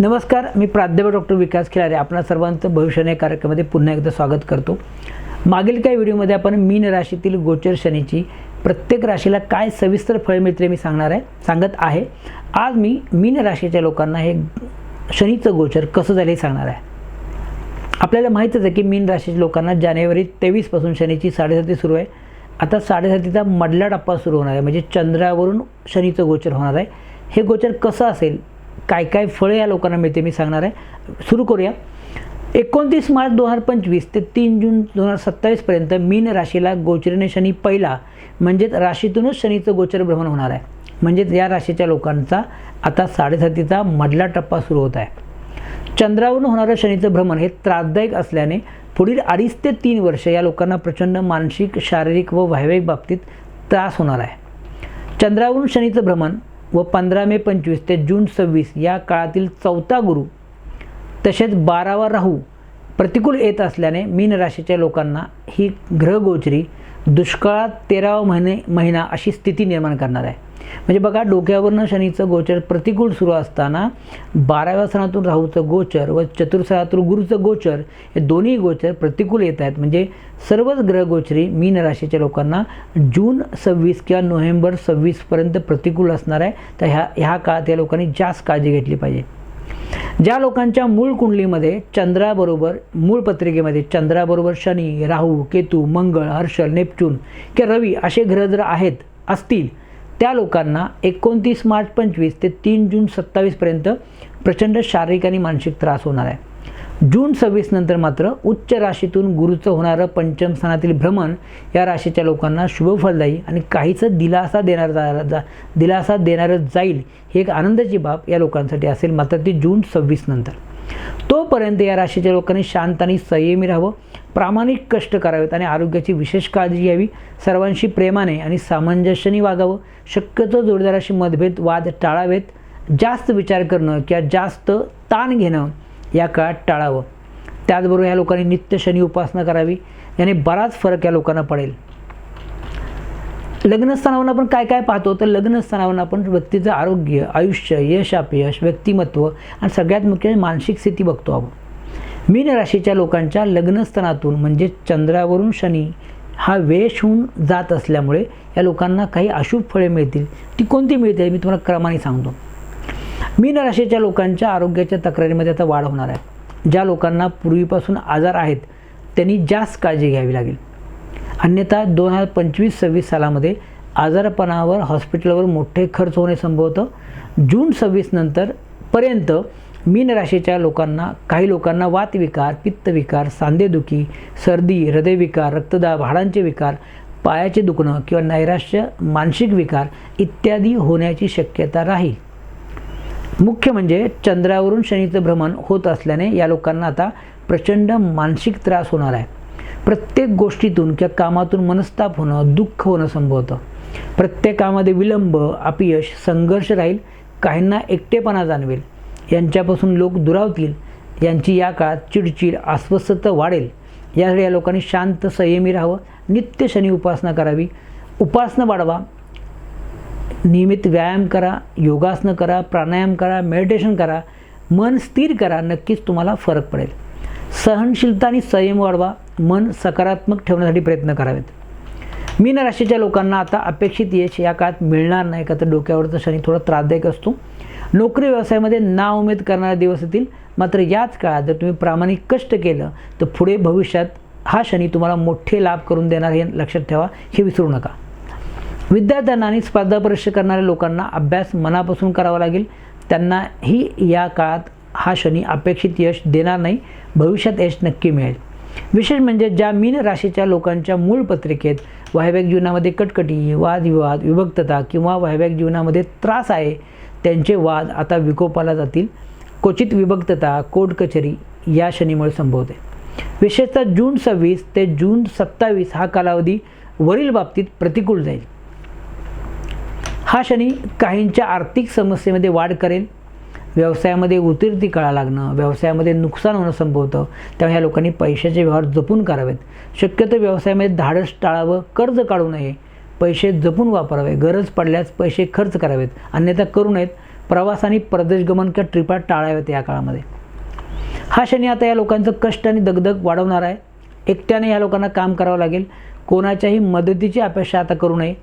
नमस्कार मी प्राध्यापक डॉक्टर विकास खिलारे. आपणा सर्वांचं भविष्यने कार्यक्रमामध्ये पुन्हा एकदा स्वागत करतो. मागील काही व्हिडिओमध्ये आपण मीन राशीतील गोचर शनीची प्रत्येक राशीला काय सविस्तर फळ मिळते मी सांगणार आहे सांगत आहे. आज मी मीन राशीच्या लोकांना हे शनीचं गोचर कसं झालं हे सांगणार आहे. आपल्याला माहीतच आहे की मीन राशीच्या लोकांना जानेवारी तेवीसपासून शनीची साडेसाती सुरू आहे. आता साडेसातीचा मधला टप्पा सुरू होणार आहे म्हणजे चंद्रावरून शनीचं गोचर होणार आहे. हे गोचर कसं असेल काय काय फळं या लोकांना मिळते मी सांगणार आहे. सुरू करूया. एकोणतीस मार्च दोन हजार पंचवीस ते तीन जून दोन हजार सत्तावीसपर्यंत मीन राशीला गोचरीने शनी पहिला म्हणजेच राशीतूनच शनीचं गोचर भ्रमण होणार आहे. म्हणजेच या राशीच्या लोकांचा आता साडेसातीचा मधला टप्पा सुरू होत आहे. चंद्रावरून होणारं शनीचं भ्रमण हे त्रासदायक असल्याने पुढील अडीच ते तीन वर्ष या लोकांना प्रचंड मानसिक शारीरिक व वैवाहिक बाबतीत त्रास होणार आहे. चंद्रावरून शनीचं भ्रमण व पंधरा मे पंचवीस ते जून सव्वीस या काळातील चौथा गुरु तसेच बारावा राहू प्रतिकूल येत असल्याने मीन राशीच्या लोकांना ही ग्रहगोचरी दुष्काळात तेरावा महिने महिना अशी स्थिती निर्माण करणार आहे. म्हणजे बघा डोक्यावरनं शनीचं गोचर प्रतिकूल सुरू असताना बाराव्या सणातून राहूचं गोचर व चतुर्थातून गुरुचं गोचर हे दोन्ही गोचर प्रतिकूल येत आहेत. म्हणजे सर्वच ग्रहगोचरी मीन राशीच्या लोकांना जून सव्वीस किंवा नोव्हेंबर सव्वीसपर्यंत प्रतिकूल असणार आहे. तर ह्या ह्या काळात या लोकांनी जास्त काळजी घेतली पाहिजे. ज्या लोकांच्या मूळ कुंडलीमध्ये चंद्राबरोबर मूळ पत्रिकेमध्ये चंद्राबरोबर शनी राहू केतू मंगळ हर्षल नेपच्यून किंवा रवी असे ग्रह जर आहेत असतील त्या लोकांना एकोणतीस मार्च पंचवीस ते तीन जून सत्तावीसपर्यंत प्रचंड शारीरिक आणि मानसिक त्रास होणार आहे. जून सव्वीस नंतर मात्र उच्च राशीतून गुरुचं होणारं पंचम स्थानातील भ्रमण या राशीच्या लोकांना शुभफलदायी आणि काहीचं दिलासा देणार जा जा दिलासा देणारं जाईल ही एक आनंदाची बाब या लोकांसाठी असेल मात्र ती जून सव्वीस नंतर. तोपर्यंत या राशीच्या लोकांनी शांत आणि संयमी राहावं प्रामाणिक कष्ट करावेत आणि आरोग्याची विशेष काळजी घ्यावी सर्वांशी प्रेमाने आणि सामंजस्याने वागावं शक्यतो जोडीदाराशी मतभेद वाद टाळावेत जास्त विचार करणं किंवा जास्त ताण घेणं या काळात टाळावं. त्याचबरोबर या लोकांनी नित्य शनी उपासना करावी. याने बराच फरक या लोकांना पडेल. लग्नस्थानावरून आपण काय काय पाहतो? तर लग्नस्थानावरून आपण व्यक्तीचं आरोग्य आयुष्य यश अपयश व्यक्तिमत्व आणि सगळ्यात मुख्य म्हणजे मानसिक स्थिती बघतो आपण. मीन राशीच्या लोकांच्या लग्नस्थानातून म्हणजे चंद्रावरून शनी हा वेश होऊन जात असल्यामुळे या लोकांना काही अशुभ फळे मिळतील. ती कोणती मिळते मी तुम्हाला क्रमाने सांगतो. मीन राशीच्या लोकांच्या आरोग्याच्या तक्रारीमध्ये आता वाढ होणार आहे. ज्या लोकांना पूर्वीपासून आजार आहेत त्यांनी जास्त काळजी घ्यावी लागेल. अन्यथा दोन हजार पंचवीस सव्वीस सालामध्ये आजारपणावर हॉस्पिटलवर मोठे खर्च होणे संभवतं जून सव्वीस नंतर पर्यंत मीन राशीच्या लोकांना काही लोकांना वातविकार पित्तविकार सांधेदुखी सर्दी हृदयविकार रक्तदाब हाडांचे विकार पायाचे दुखणं किंवा नैराश्य मानसिक विकार इत्यादी होण्याची शक्यता राहील. मुख्य म्हणजे चंद्रावरून शनीचं भ्रमण होत असल्याने या लोकांना आता प्रचंड मानसिक त्रास होणार आहे. प्रत्येक गोष्टीतून किंवा कामातून मनस्ताप होणं दुःख होणं संभवतं. प्रत्येक कामामध्ये विलंब अपयश संघर्ष राहील काहींना एकटेपणा जाणवेल. यांच्यापासून लोक दुरावतील यांची या काळात चिडचिड अस्वस्थता वाढेल. यासाठी या लोकांनी शांत संयमी राहावं नित्य शनी उपासना करावी. उपासना वाढवा नियमित व्यायाम करा योगासनं करा प्राणायाम करा मेडिटेशन करा मन स्थिर करा नक्कीच तुम्हाला फरक पडेल. सहनशीलता आणि संयम वाढवा मन सकारात्मक ठेवण्यासाठी प्रयत्न करावेत. मीन राशीच्या लोकांना आता अपेक्षित यश या काळात मिळणार नाही का तर डोक्यावरचा शनी थोडा त्रासदायक असतो. नोकरी व्यवसायामध्ये नाउमेद करणारे दिवस येतील. मात्र याच काळात जर तुम्ही प्रामाणिक कष्ट केलं तर पुढे भविष्यात हा शनी तुम्हाला मोठे लाभ करून देणार हे लक्षात ठेवा. हे विसरू नका. विद्यार्थ्यांना आणि स्पर्धा परीक्षा करणाऱ्या लोकांना अभ्यास मनापासून करावा लागेल. त्यांनाही या काळात हा शनी अपेक्षित यश देणार नाही. भविष्यात यश नक्की मिळेल. विशेष म्हणजे ज्या मीन राशीच्या लोकांच्या मूळ पत्रिकेत वैवाहिक जीवनामध्ये कटकटी वादविवाद विभक्तता किंवा वैवाहिक जीवनामध्ये त्रास आहे त्यांचे वाद आता विकोपाला जातील. क्वचित विभक्तता कोर्ट कचेरी या शनीमुळे संभवते. विशेषतः जून सव्वीस ते जून सत्तावीस हा कालावधी वरील बाबतीत प्रतिकूल जाईल. हा शनी काहींच्या आर्थिक समस्येमध्ये वाढ करेल. व्यवसायामध्ये उतीर्ती कळा लागणं व्यवसायामध्ये नुकसान होणं संभवतं. त्यामुळे ह्या लोकांनी पैशाचे व्यवहार जपून करावेत. शक्यतो व्यवसायामध्ये धाडस टाळावं कर्ज काढू नये. पैसे जपून वापरावे. गरज पडल्यास पैसे खर्च करावेत. अन्यथा करू नयेत. प्रवास आणि परदेशगमन किंवा ट्रिपा टाळाव्यात या काळामध्ये. हा शनी आता या लोकांचं कष्ट आणि दगदग वाढवणार आहे. एकट्याने या लोकांना काम करावं लागेल. कोणाच्याही मदतीची अपेक्षा आता करू नये.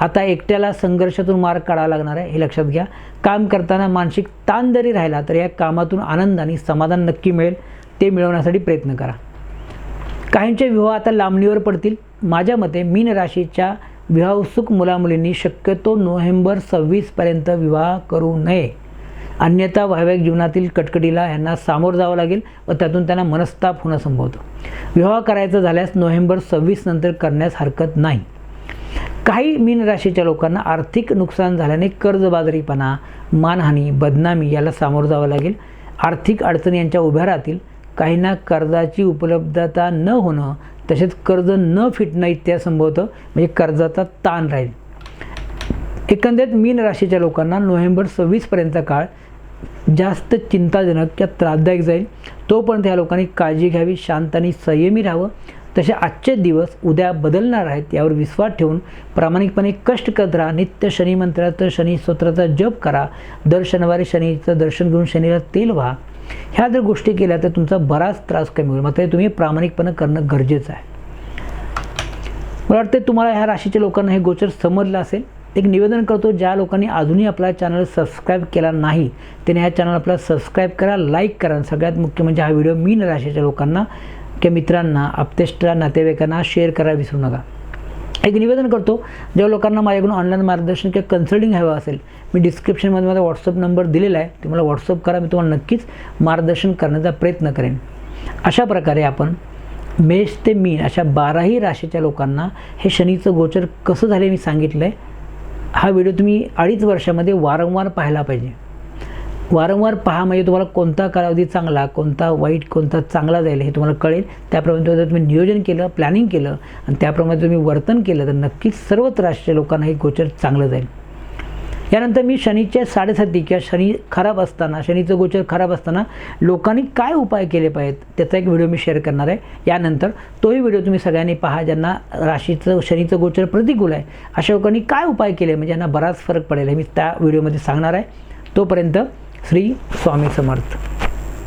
आता एकट्याला संघर्षातून मार्ग काढावा लागणार आहे हे लक्षात घ्या. काम करताना मानसिक ताण जरी राहिला तर या कामातून आनंद आणि समाधान नक्की मिळेल ते मिळवण्यासाठी प्रयत्न करा. काहींचे विवाह आता लांबणीवर पडतील. माझ्या मते मीन राशीच्या विवाह उत्सुक मुलामुलींनी शक्यतो नोव्हेंबर सव्वीसपर्यंत विवाह करू नये. अन्यथा वैवाहिक जीवनातील कटकटीला यांना सामोरं जावं लागेल व त्यातून त्यांना मनस्ताप होणं संभवतं. विवाह करायचा झाल्यास नोव्हेंबर सव्वीस नंतर करण्यास हरकत नाही. काही मीन राशीच्या लोकांना आर्थिक नुकसान झाल्याने कर्जबाजारीपणा मानहानी बदनामी याला सामोरं जावं लागेल. आर्थिक अडचणी यांच्या उभ्या राहतील. काहींना कर्जाची उपलब्धता न होणं तसेच कर्ज न फिटणं इत्यादी संभवतं म्हणजे कर्जाचा ताण राहील. एकंदरीत मीन राशीच्या लोकांना नोव्हेंबर सव्वीसपर्यंतचा काळ जास्त चिंताजनक किंवा त्रासदायक जाईल. तोपर्यंत ह्या लोकांनी काळजी घ्यावी शांत आणि संयमी राहावं. तसे आजचे दिवस उद्या बदलणार आहेत यावर विश्वास ठेवून प्रामाणिकपणे कष्ट करत राहा. नित्य शनी मंत्राचं शनी स्तोत्राचा जप करा. दर शनिवारी शनीचं दर्शन घेऊन शनीला तेल व्हा. ह्या जर गोष्टी केल्या तर तुमचा बराच त्रास कमी होईल. मात्र हे तुम्ही प्रामाणिकपणे करणं गरजेचं आहे. मला वाटतं तुम्हाला ह्या राशीच्या लोकांना हे गोचर समजलं असेल. एक निवेदन करतो ज्या लोकांनी अजूनही आपला चॅनल सबस्क्राईब केला नाही त्याने ह्या चॅनल आपला सबस्क्राईब करा लाईक करा. आणि सगळ्यात मुख्य म्हणजे हा व्हिडिओ मीन राशीच्या लोकांना किंवा मित्रांना आपतेष्टा नातेवाईकांना शेअर करायला विसरू नका. एक निवेदन करतो ज्या लोकांना माझ्याकडून ऑनलाईन मार्गदर्शन किंवा कन्सल्टिंग हवं असेल मी डिस्क्रिप्शनमध्ये माझा व्हॉट्सअप नंबर दिलेला आहे ते मला व्हॉट्सअप करा मी तुम्हाला नक्कीच मार्गदर्शन करण्याचा प्रयत्न करेन. अशा प्रकारे आपण मेष ते मीन अशा बाराही राशीच्या लोकांना हे शनीचं गोचर कसं झाले मी सांगितलं आहे हा व्हिडिओ तुम्ही अडीच वर्षामध्ये वारंवार पाहायला पाहिजे. वारंवार पहा म्हणजे तुम्हाला कोणता कालावधी चांगला कोणता वाईट कोणता चांगला जाईल हे तुम्हाला कळेल. त्याप्रमाणे जर तुम्ही नियोजन केलं प्लॅनिंग केलं आणि त्याप्रमाणे तुम्ही वर्तन केलं तर नक्कीच सर्वच राष्ट्रीय लोकांना हे गोचर चांगलं जाईल. यानंतर मी शनीच्या साडेसाती किंवा शनी खराब असताना शनीचं गोचर खराब असताना लोकांनी काय उपाय केले पाहिजेत त्याचा एक व्हिडिओ मी शेअर करणार आहे. यानंतर तोही व्हिडिओ तुम्ही सगळ्यांनी पहा ज्यांना राशीचं शनीचं गोचर प्रतिकूल आहे अशा लोकांनी काय उपाय केले म्हणजे यांना बराच फरक पडेल हे मी त्या व्हिडिओमध्ये सांगणार आहे. तोपर्यंत श्री स्वामी समर्थ.